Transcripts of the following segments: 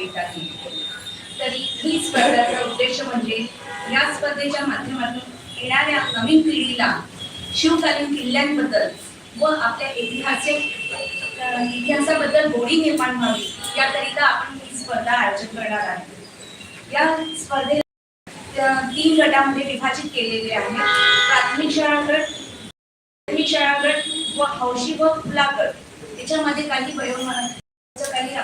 Data केली तरी ही स्पर्धाचा उद्देश म्हणजे या स्पर्धेच्या माध्यमातून येणाऱ्या नवीन पिढीला शिवकालीन किल्ल्यांबद्दल व आपल्या ऐतिहासिक इतिहासाबद्दल गोडी निर्माण व्हावी याकरिता आपण ही स्पर्धा आयोजित करणार आहे या स्पर्धेला तीन गटामध्ये विभाजित केलेले आहे प्राथमिक शाळा गट प्राथमिक शाळा गट व हौशी व खुला गट याच्यामध्ये काही वयोमान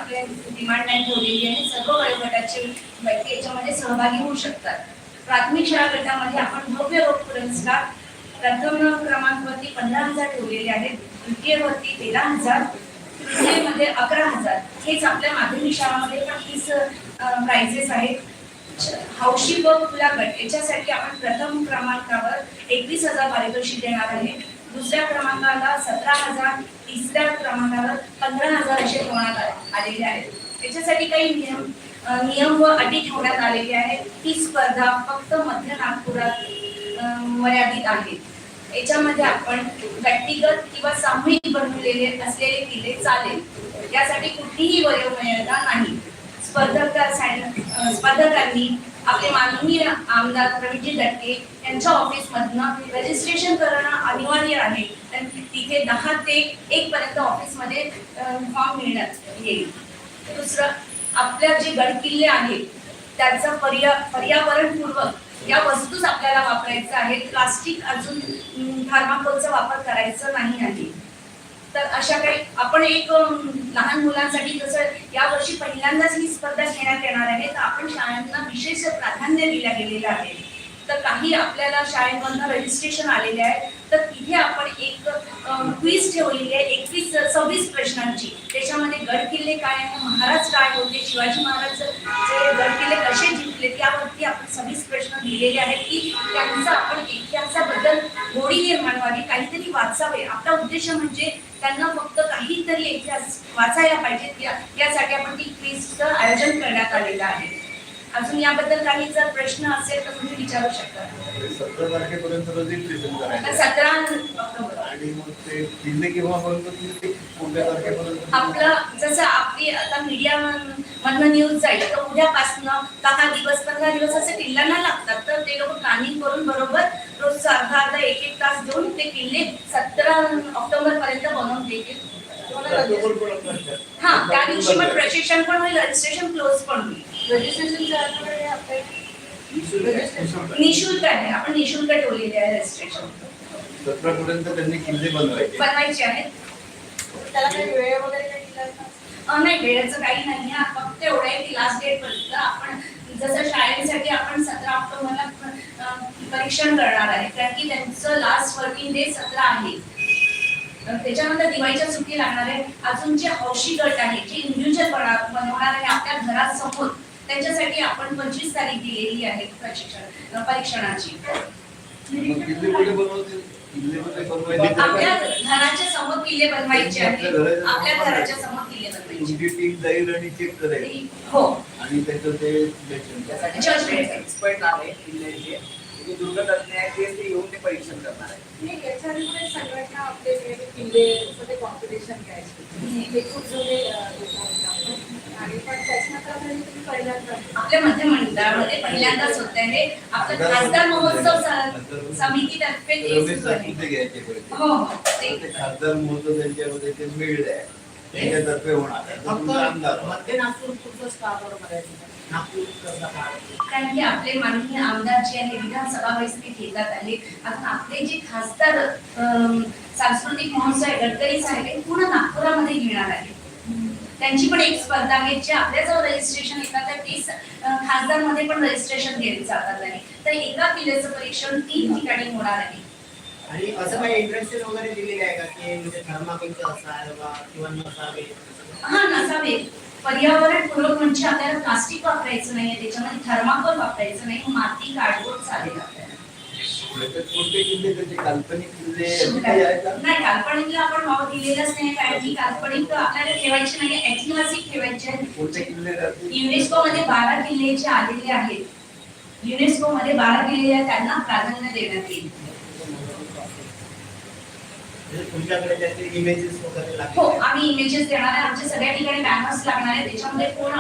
आपल्या डिमांड लाईन ठेवलेली आहे. सर्व वयोगटाचे व्यक्ती याच्यामध्ये सहभागी होऊ शकतात. प्राथमिक शाळा गटामध्ये आपण भव्य रोग पुरस्कार प्रथम क्रमांकवरती पंधरा हजार ठेवलेले आहेत. द्वितीयवरती तेरा हजार तृतीयमध्ये अकरा हजार. हेच आपल्या माध्यमिक शाळामध्ये पण तीस प्राइजेस आहेत. हौशी व खुला गट. याच्यासाठी आपण प्रथम क्रमांकावर एकवीस हजार पारितोषिक देणार आहे. दुसऱ्या क्रमांकाला सतरा हजार तिसऱ्या क्रमांकाला पंधरा हजार असे ठेवण्यात आलेले आहेत. त्याच्यासाठी काही नियम नियम व अटी ठेवण्यात आलेले आहेत. ही स्पर्धा फक्त मध्य नागपुरात मर्यादित आहे. याच्यामध्ये आपण व्यक्तिगत किंवा सामूहिक बनवलेले असलेले किल्ले चालेल. यासाठी कुठलीही वयोमर्यादा नाही. स्पर्धक स्पर्धकांनी आपले माननीय आमदार प्रवीणजी दटके यांच्या ऑफिसमधनं रजिस्ट्रेशन करणं अनिवार्य आहे. तर तिथे दहा ते एक पर्यंत ऑफिसमध्ये फॉर्म मिळण्यात येईल. दुसरं आपल्या जे गडकिल्ले आहेत त्यांचा पर्या पर्यावरणपूर्वक या वस्तूच आपल्याला वापरायचं आहे. प्लास्टिक अजून थर्माकोलचा वापर करायचा नाही आहे. तर अशा काही आपण एक लहान मुलांसाठी जसं यावर्षी पहिल्यांदाच ही स्पर्धा घेण्यात येणार आहे तर आपण शाळांना विशेष प्राधान्य दिल्या गेलेलं आहे. तर काही आपल्याला शाळेमधनं रजिस्ट्रेशन आलेले आहे तर तिथे आपण एक क्विज ठेवलेली आहे एकवीस सव्वीस प्रश्नांची. त्याच्यामध्ये गड किल्ले काय आहे महाराज काय होते शिवाजी महाराज गड किल्ले कसे सव्वीस प्रश्न दिलेले आहेत की त्यांचा आपण इतिहासाबद्दल गोडी निर्माण व्हावी काहीतरी वाचावे. आपला उद्देश म्हणजे त्यांना फक्त काहीतरी इतिहास वाचायला पाहिजे. या- यासाठी आपण ती क्विजचं आयोजन करण्यात आलेलं आहे. अजून याबद्दल काही जर प्रश्न असेल तर तुम्ही विचारू शकता. सतरा तारखेपर्यंत सतरा ऑक्टोबर. आणि मग ते कोणत्या तारखेपर्यंत आपलं जसं आपली आता मीडिया मधनं न्यूज जाईल तर उद्यापासनं दहा दिवस पंधरा दिवस असे किल्ल्यांना लागतात तर ते लोक प्लॅनिंग करून बरोबर रोज अर्धा अर्धा एक एक तास देऊन ते किल्ले सतरा ऑक्टोबर पर्यंत बनवून देतील. हा त्या दिवशी पण प्रशिक्षण पण होईल रजिस्ट्रेशन क्लोज पण होईल. निशुल्क आहे. आपण निशुल्क ठेवलेले आहे रजिस्ट्रेशन सतरा त्यांनी किल्ले बनवायचे. बनवायचे आहेत. त्याला काही वेळ वगैरे काही दिला अं, नाही वेळेचं काही नाही आहे फक्त एवढं आहे की लास्ट डेट पर्यंत आपण जसं शाळेसाठी आपण सतरा ऑक्टोबरला अं, परीक्षण करणार आहे. कारण की त्यांचं लास्ट वर्किंग डे सतरा आहे. अं, त्याच्यानंतर दिवाळीच्या सुट्टी लागणार आहे. अजून जे हौशी गट आहे जे इंडिव्हिज्युअल बनवणार आहे आपल्या घरासमोर त्यांच्यासाठी आपण पंचवीस तारीख दिलेली आहे प्रशिक्षण परीक्षणाची. मग किल्ले कुठे बनवतील किल्ले कुठे आपल्या बनवायचे घराच्या समोर किल्ले बनवायचे आहेत. आपल्या घराच्या समोर? किल्ले बनवायचे. तुमची टीम जाईल आणि चेक करेल. हो. आणि त्याचं ते. एक्सपर्ट आहे. किल्ल्यांचे ते दुर्गतज्ञ आहेत ते येऊन ते परीक्षण करणार आहे. संघटना आपले जे किल्ले कॉम्पिटिशन घ्यायचे. ते खूप जुने. आणि पण पहिल्यांदा आपल्या मध्य मंडळामध्ये पहिल्यांदाच होत आहे आपलं खासदार महोत्सव समितीतर्फे. हो हो. खासदार महोत्सव त्यांच्यामध्ये ते मिळले आहे त्याच्यातर्फे होणार कारण की आपले माननीय आमदार जे आहे विधानसभा बैठकीत येतात आहे आता आपले जे खासदार सांस्कृतिक महोत्सव आहे गडकरी साहेब हे पूर्ण नागपुरामध्ये घेणार आहे त्यांची पण एक स्पर्धा आहे जे आपल्या जवळ रजिस्ट्रेशन येतात तर ते खासदारमध्ये पण रजिस्ट्रेशन घेत जातात आहे तर एका किल्ल्याचं परीक्षण तीन ठिकाणी होणार आहे. आणि असं काही इंटरेस्टेड वगैरे दिलेले आहे का की म्हणजे थर्माकोलचं असावं किंवा नसावे? हा नसावे. पर्यावरण पूरक म्हणजे आपल्याला प्लास्टिक वापरायचं नाहीये त्याच्यामध्ये थर्माकोल वापरायचं नाही माती कार्डबोर्ड चालेल आपल्याला. कोणते किल्ले? त्याचे काल्पनिक किल्ले असे काही आहेत? का? नाही काल्पनिकला आपण भाव दिलेलाच नाही कारण की काल्पनिक आपल्याला ठेवायचे नाही ऐतिहासिक ठेवायचे. कोणते किल्ले युनेस्को मध्ये बारा किल्ले जे आलेले आहेत. युनेस्को मध्ये बारा किल्ले त्यांना प्राधान्य देण्यात येईल. हो आम्ही इमेजेस देणार आहे आमच्या सगळ्या ठिकाणी बॅनर्स लागणार आहे त्याच्यामध्ये कोण